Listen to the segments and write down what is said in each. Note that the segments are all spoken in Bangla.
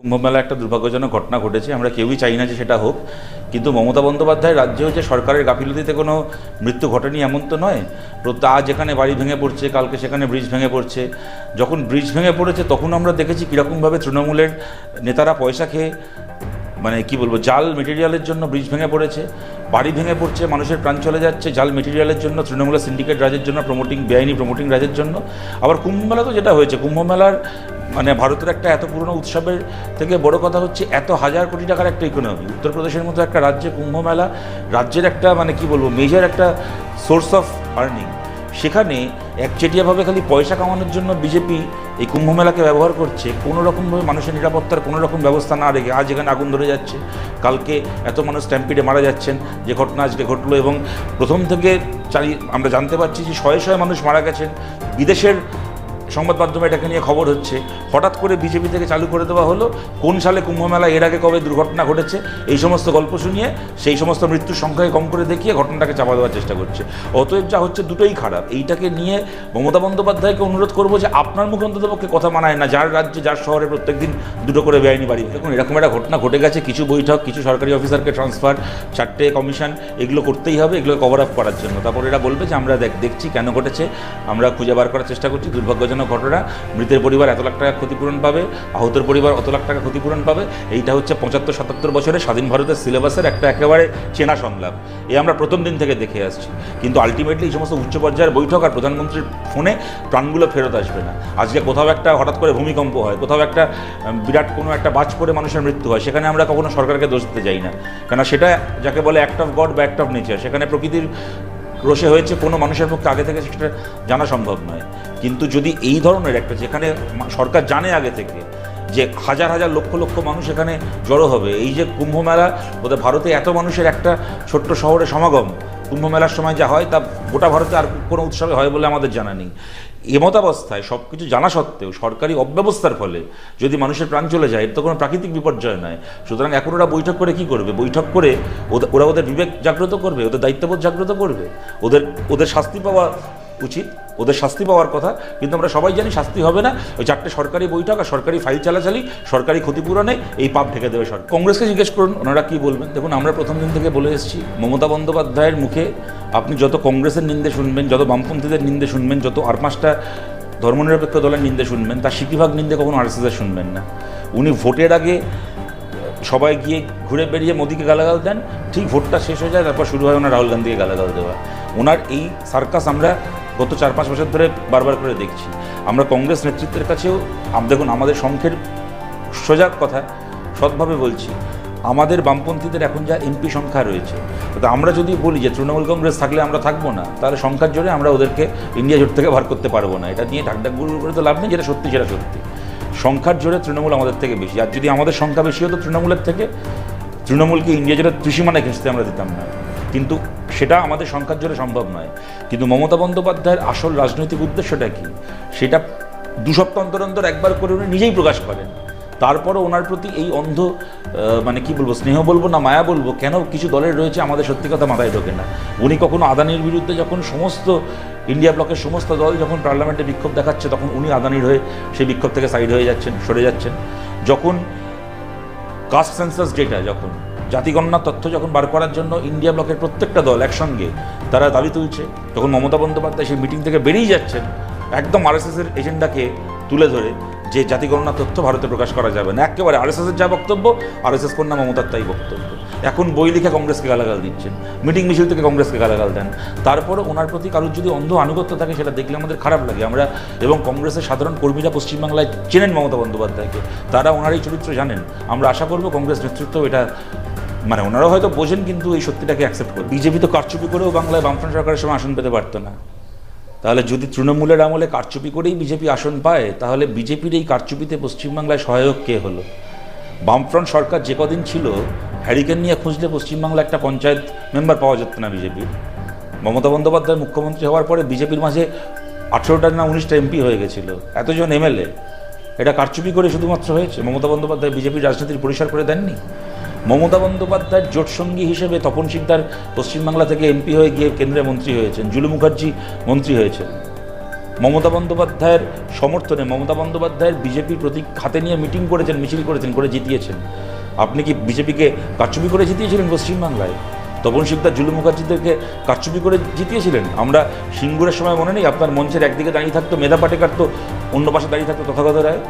কুম্ভমেলা একটা দুর্ভাগ্যজনক ঘটনা ঘটেছে, আমরা কেউই চাই না যে সেটা হোক। কিন্তু মমতা বন্দ্যোপাধ্যায় রাজ্যেও যে সরকারের গাফিলতিতে কোনো মৃত্যু ঘটেনি এমন তো নয়। আজ যেখানে বাড়ি ভেঙে পড়ছে, কালকে সেখানে ব্রিজ ভেঙে পড়ছে। যখন ব্রিজ ভেঙে পড়েছে, তখন আমরা দেখেছি কীরকমভাবে তৃণমূলের নেতারা পয়সা খেয়ে মানে কি বলব, জাল মেটেরিয়ালের জন্য ব্রিজ ভেঙে পড়েছে, বাড়ি ভেঙে পড়ছে, মানুষের প্রাণ চলে যাচ্ছে, জাল মেটেরিয়ালের জন্য, তৃণমূলের সিন্ডিকেট রাজের জন্য প্রমোটিং বেআইনি প্রমোটিং রাজের জন্য। আবার কুম্ভমেলা তো যেটা হয়েছে, কুম্ভমেলার মানে ভারতের একটা এত পুরনো উৎসবের থেকে বড় কথা হচ্ছে এত হাজার কোটি টাকার একটা ইকোনমি উত্তরপ্রদেশের মতো একটা রাজ্যে কুম্ভমেলা রাজ্যের একটা মানে কি বলব মেজর একটা সোর্স অফ আর্নিং সেখানে একচেটিয়াভাবে খালি পয়সা কামানোর জন্য বিজেপি এই কুম্ভমেলাকে ব্যবহার করছে। কোনো রকমভাবে মানুষের নিরাপত্তার কোনো রকম ব্যবস্থা না রেখে আজ এখানে আগুন ধরে যাচ্ছে। কালকে এত মানুষ স্ট্যাম্পিডে মারা যাচ্ছেন, যে ঘটনা আজকে ঘটলো এবং প্রথম থেকে চালিয়ে আমরা জানতে পারছি যে শয়ে শয়ে মানুষ মারা গেছেন। বিদেশের সংবাদ মাধ্যমে এটাকে নিয়ে খবর হচ্ছে। হঠাৎ করে বিজেপি থেকে চালু করে দেওয়া হলো, কোন সালে কুম্ভমেলা এর আগে কবে দুর্ঘটনা ঘটেছে, এই সমস্ত গল্প শুনিয়ে সেই সমস্ত মৃত্যুর সংখ্যাকে কম করে দেখিয়ে ঘটনাটাকে চাপা দেওয়ার চেষ্টা করছে। অতএব যা হচ্ছে দুটোই খারাপ। এইটাকে নিয়ে মমতা বন্দ্যোপাধ্যায়কে অনুরোধ করব যে আপনার মুখে অন্তত পক্ষে কথা মানায় না, যার রাজ্যে, যার শহরে প্রত্যেকদিন দুটো করে বেআইনি বাড়ি। দেখুন, এরকম একটা ঘটনা ঘটে গেছে, কিছু বৈঠক, কিছু সরকারি অফিসারকে ট্রান্সফার চারটে কমিশন এগুলো করতেই হবে এগুলো কভার আপ করার জন্য। তারপর এরা বলবে যে আমরা দেখ, দেখছি কেন ঘটেছে, আমরা খুঁজে বার করার চেষ্টা করছি, দুর্ভাগ্যজনক ঘটনা, মৃতের পরিবার এত লাখ টাকা ক্ষতিপূরণ পাবে, আহতের পরিবার অত লাখ টাকা ক্ষতিপূরণ পাবে, এইটা হচ্ছে পঁচাত্তর সাতাত্তর বছরে স্বাধীন ভারতের সিলেবাসের একটা একেবারে চেনা সংলাপ। এ আমরা প্রথম দিন থেকে দেখে আসছি। কিন্তু আলটিমেটলি এই সমস্ত উচ্চ পর্যায়ের বৈঠক আর প্রধানমন্ত্রীর ফোনে প্রাণগুলো ফেরত আসবে না। আজকে কোথাও একটা হঠাৎ করে ভূমিকম্প হয়, কোথাও একটা বিরাট কোনো একটা বাজ পড়ে মানুষের মৃত্যু হয়, সেখানে আমরা কখনো সরকারকে দোষ দিতে যাই না। কেন সেটা যাকে বলে অ্যাক্ট অফ গড বা অ্যাক্ট অফ নেচার সেখানে প্রকৃতির রোষে হয়েছে কোনো মানুষের পক্ষে আগে থেকে সেটা জানা সম্ভব নয়। কিন্তু যদি এই ধরনের একটা, যেখানে সরকার জানে আগে থেকে যে হাজার হাজার লক্ষ লক্ষ মানুষ এখানে জড়ো হবে, এই যে কুম্ভ মেলা, বোধহয় ভারতে এত মানুষের একটা ছোট্ট শহরে সমাগম, কুম্ভ মেলার সময় যা হয় তা গোটা ভারতে আর কোনো উৎসবে হয় বলে আমাদের জানা নেই। এমতাবস্থায় সব কিছু জানা সত্ত্বেও সরকারি অব্যবস্থার ফলে যদি মানুষের প্রাণ চলে যায়, এর তো কোনো প্রাকৃতিক বিপর্যয় নয় সুতরাং এখন ওরা বৈঠক করে কি করবে? বৈঠক করে ওরা ওদের বিবেক জাগ্রত করবে? ওদের দায়িত্ববোধ জাগ্রত করবে? ওদের ওদের শাস্তি পাওয়া উচিত। ওদের শাস্তি পাওয়ার কথা। কিন্তু আমরা সবাই জানি শাস্তি হবে না। ওই চারটে সরকারি বৈঠক আর সরকারি ফাইল চালাচালি, সরকারি ক্ষতিপূরণে এই পাপ ঢেকে দেবে সরকার। কংগ্রেসকে জিজ্ঞেস করুন, ওনারা কী বলবেন? দেখুন, আমরা প্রথম দিন থেকে বলে এসেছি, মমতা বন্দ্যোপাধ্যায়ের মুখে আপনি যত কংগ্রেসের নিন্দে শুনবেন, যত বামপন্থীদের নিন্দে শুনবেন, যত আর পাঁচটা ধর্মনিরপেক্ষ দলের নিন্দে শুনবেন, তার সিকিভাগ নিন্দে কখনো আরএসএসের শুনবেন না। উনি ভোটের আগে সবাই গিয়ে ঘুরে বেরিয়ে মোদিকে গালাগাল দেন, ঠিক ভোটটা শেষ হয়ে যায়, তারপর শুরু হয় ওনার রাহুল গান্ধীকে গালাগাল দেওয়া। ওনার এই সার্কাস আমরা গত চার পাঁচ বছর ধরে বারবার করে দেখছি। আমরা কংগ্রেস নেতৃত্বের কাছেও দেখুন, আমাদের সংখ্যের সোজা কথা সৎভাবে বলছি, আমাদের বামপন্থীদের এখন যা এমপি সংখ্যা রয়েছে, তো আমরা যদি বলি যে তৃণমূল কংগ্রেস থাকলে আমরা থাকব না, তাহলে সংখ্যার জোরে আমরা ওদেরকে ইন্ডিয়া জোট থেকে বার করতে পারব না। এটা নিয়ে ঢাকঢাক গুরু করে তো লাভ নেই, যেটা সত্যি, সেটা সত্যি। সংখ্যার জোরে তৃণমূল আমাদের থেকে বেশি, আর যদি আমাদের সংখ্যা বেশি হতো তৃণমূলের থেকে, তৃণমূলকে ইন্ডিয়া জোটের ত্রিসীমানায় ঘেঁচতে আমরা দিতাম না। কিন্তু সেটা আমাদের সংখ্যার জোরে সম্ভব নয়। কিন্তু মমতা বন্দ্যোপাধ্যায়ের আসল রাজনৈতিক উদ্দেশ্যটা কি? সেটা দু সপ্তাহ অন্তর অন্তর একবার করে উনি নিজেই প্রকাশ করেন। তারপরও ওনার প্রতি এই অন্ধ মানে কি বলব, স্নেহ বলব না মায়া বলব, কেন কিছু দলের রয়েছে আমাদের সত্যি কথা মাথায় ঢোকে না। উনি কখনো আদানির বিরুদ্ধে যখন সমস্ত ইন্ডিয়া ব্লকের সমস্ত দল যখন পার্লামেন্টে বিক্ষোভ দেখাচ্ছে, তখন উনি আদানির হয়ে সেই বিক্ষোভ থেকে সাইড হয়ে যাচ্ছেন, সরে যাচ্ছেন। যখন কাস্ট সেন্সাস ডেটা যখন জাতিগণনার তথ্য যখন বার করার জন্য ইন্ডিয়া ব্লকের প্রত্যেকটা দল একসঙ্গে তারা দাবি তুলছে, তখন মমতা বন্দ্যোপাধ্যায় সেই মিটিং থেকে বেরিয়ে যাচ্ছেন, একদম আরএসএসের এজেন্ডাকে তুলে ধরে যে জাতিগণনার তথ্য ভারতে প্রকাশ করা যাবে না। একেবারে আরএসএসের যা বক্তব্য আরএসএস কন্যা মমতার তাই বক্তব্য। এখন বই লিখে কংগ্রেসকে গালাগাল দিচ্ছেন, মিটিং মিছিল থেকে কংগ্রেসকে গালাগাল দেন। তারপরে ওনার প্রতি কারোর যদি অন্ধ আনুগত্য থাকে, সেটা দেখলে আমাদের খারাপ লাগে। আমরা এবং কংগ্রেসের সাধারণ কর্মীরা পশ্চিমবাংলায় চেনেন মমতা বন্দ্যোপাধ্যায়কে। তারা ওনার এই চরিত্র জানেন। আমরা আশা করব কংগ্রেস নেতৃত্ব এটা মানে ওনারা হয়তো বোঝেন কিন্তু এই সত্যিটাকে অ্যাকসেপ্ট করে বিজেপি তো কারচুপি করেও বাংলায় বামফ্রন্ট সরকারের সময় আসন পেতে পারতো না। তাহলে যদি তৃণমূলের আমলে কারচুপি করেই বিজেপি আসন পায়, তাহলে বিজেপির এই কারচুপিতে পশ্চিমবাংলায় সহায়ক কে হলো? বামফ্রন্ট সরকার যে কদিন ছিল হ্যারিকেন নিয়ে খুঁজলে পশ্চিমবাংলা একটা পঞ্চায়েত মেম্বার পাওয়া যেত না বিজেপির। মমতা বন্দ্যোপাধ্যায় মুখ্যমন্ত্রী হওয়ার পরে বিজেপির মাঝে আঠেরোটা না উনিশটা এমপি হয়ে গেছিল। এতজন এমএলএ, এটা কারচুপি করে শুধুমাত্র হয়েছে? মমতা বন্দ্যোপাধ্যায় বিজেপির রাজনীতির পরিসর করে দেননি? মমতা বন্দ্যোপাধ্যায়ের জোটসঙ্গী হিসেবে তপন সিকদার পশ্চিমবাংলা থেকে এমপি হয়ে গিয়ে কেন্দ্রে মন্ত্রী হয়েছেন, জুলু মুখার্জি মন্ত্রী হয়েছেন। মমতা বন্দ্যোপাধ্যায়ের সমর্থনে মমতা বন্দ্যোপাধ্যায়ের বিজেপির প্রতীক হাতে নিয়ে মিটিং করেছেন, মিছিল করেছেন, করে জিতিয়েছেন। আপনি কি বিজেপিকে কারচুপি করে জিতিয়েছিলেন পশ্চিমবাংলায়? তপন শিকদার, জুলু মুখার্জিদেরকে কারচুপি করে জিতিয়েছিলেন? আমরা সিঙ্গুরের সময় মনে নেই, আপনার মঞ্চের একদিকে দাঁড়িয়ে থাকতো, মেধা পাটেকার তো অন্য পাশে দাঁড়িয়ে থাকতো তথাগত রায়।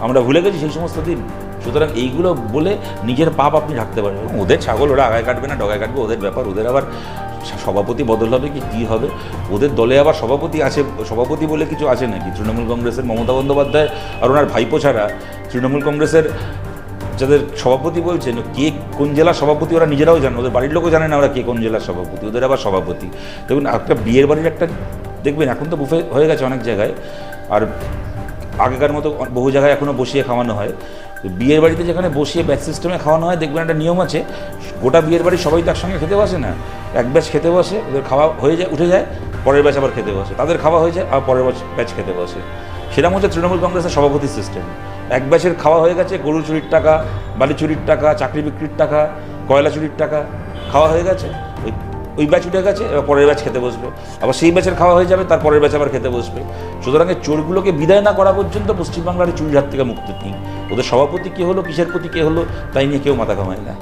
আমরা ভুলে গেছি সেই সমস্ত দিন। সুতরাং এইগুলো বলে নিজের পাপ আপনি ঢাকতে পারবেন ওদের ছাগল ওরা আগায় কাটবে না, ডগায় কাটবে, ওদের ব্যাপার, ওদের আবার সভাপতি বদল হবে কি, কী হবে? ওদের দলে আবার সভাপতি আছে, সভাপতি বলে কিছু আছে নাকি? তৃণমূল কংগ্রেসের মমতা বন্দ্যোপাধ্যায় আর ওনার ভাইপো ছাড়া তৃণমূল কংগ্রেসের যাদের সভাপতি বলছেন, কে কোন জেলার সভাপতি ওরা নিজেরাও জানে ওদের বাড়ির লোকও জানে না ওরা কে কোন জেলার সভাপতি, ওদের আবার সভাপতি। দেখুন, একটা বিয়ের বাড়ির একটা, দেখবেন, এখন তো বুফে হয়ে গেছে অনেক জায়গায়। আর আগেকার মতো বহু জায়গায় এখনও বসিয়ে খাওয়ানো হয়। বিয়ের বাড়িতে যেখানে বসিয়ে ব্যাচ সিস্টেমে খাওয়ানো হয়, দেখবেন একটা নিয়ম আছে, গোটা বিয়ের বাড়ি সবাই তো একসঙ্গে খেতে বসে না। এক ব্যাচ খেতে বসে, ওদের খাওয়া হয়ে যায়, উঠে যায়, পরের ব্যাচ আবার খেতে বসে। তাদের খাওয়া হয়ে যায় আর পরের ব্যাচ খেতে বসে। সেরকম হচ্ছে তৃণমূল কংগ্রেসের সভাপতি সিস্টেম। এক ব্যাচের খাওয়া হয়ে গেছে, গরু চুরির টাকা, বালি চুরির টাকা, চাকরি বিক্রির টাকা, কয়লা চুরির টাকা, খাওয়া হয়ে গেছে। ওই ওই ব্যাচ উঠে গেছে, এবার পরের ব্যাচ খেতে বসবে। আবার সেই ব্যাচের খাওয়া হয়ে যাবে তার পরের ব্যাচ আবার খেতে বসবে। সুতরাং এই চোরগুলোকে বিদায় না করা পর্যন্ত পশ্চিমবাংলার চুরির হাত থেকে মুক্তি নেই। ওদের সভাপতি কে হলো, কিসের প্রতি কে হলো, তাই নিয়ে কেউ মাথা ঘামায় না।